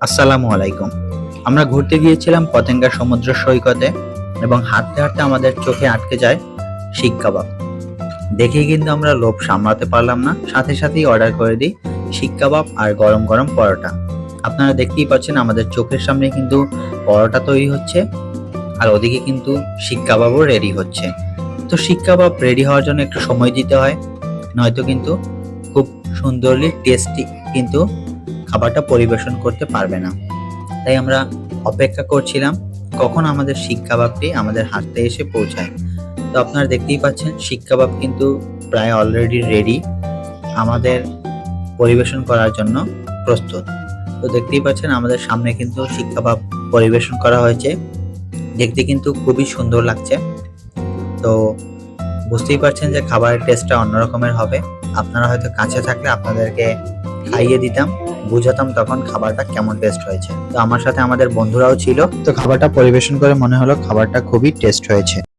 আসসালামু আলাইকুম। আমরা ঘুরতে গিয়েছিলাম পতেঙ্গা সমুদ্র সৈকতে এবং হাঁটতে হাঁটতে আমাদের চোখে আটকে যায় শিক কাবাব। দেখেই কিন্তু আমরা লোভ সামলাতে পারলাম না। সাথে সাথেই অর্ডার করে দিই শিক কাবাব আর গরম গরম পরোটা। আপনারা দেখতেই পাচ্ছেন আমাদের চোখের সামনে কিন্তু পরোটা তৈরি হচ্ছে আর ওদিকে কিন্তু শিক কাবাবও রেডি হচ্ছে। তো শিক কাবাব রেডি হওয়ার জন্য একটু সময় দিতে হয়, নয়তো কিন্তু খুব সুন্দরলি টেস্টি কিন্তু খাবারটা পরিবেশন করতে পারবে না। তাই আমরা অপেক্ষা করছিলাম কখন আমাদের শিক কাবাবটি আমাদের হাতে এসে পৌঁছায়। তো আপনারা দেখতেই পাচ্ছেন শিক কাবাব কিন্তু প্রায় অলরেডি রেডি আমাদের পরিবেশন করার জন্য প্রস্তুত। তো দেখতেই পাচ্ছেন, আমাদের সামনে কিন্তু শিক কাবাব পরিবেশন করা হয়েছে। দেখতে কিন্তু খুবই সুন্দর লাগছে। তো বুঝতেই পারছেন যে খাবারের টেস্টটা অন্যরকমের হবে। আপনারা হয়তো কাছে থাকলে আপনাদেরকে খাইয়ে দিতাম। বুঝাতাম তখন খাবারটা কেমন টেস্ট হয়েছে। তো আমার সাথে আমাদের বন্ধুরাও ছিল। তো খাবারটা পরিবেশন করে মনে হলো খাবারটা খুবই টেস্ট হয়েছে।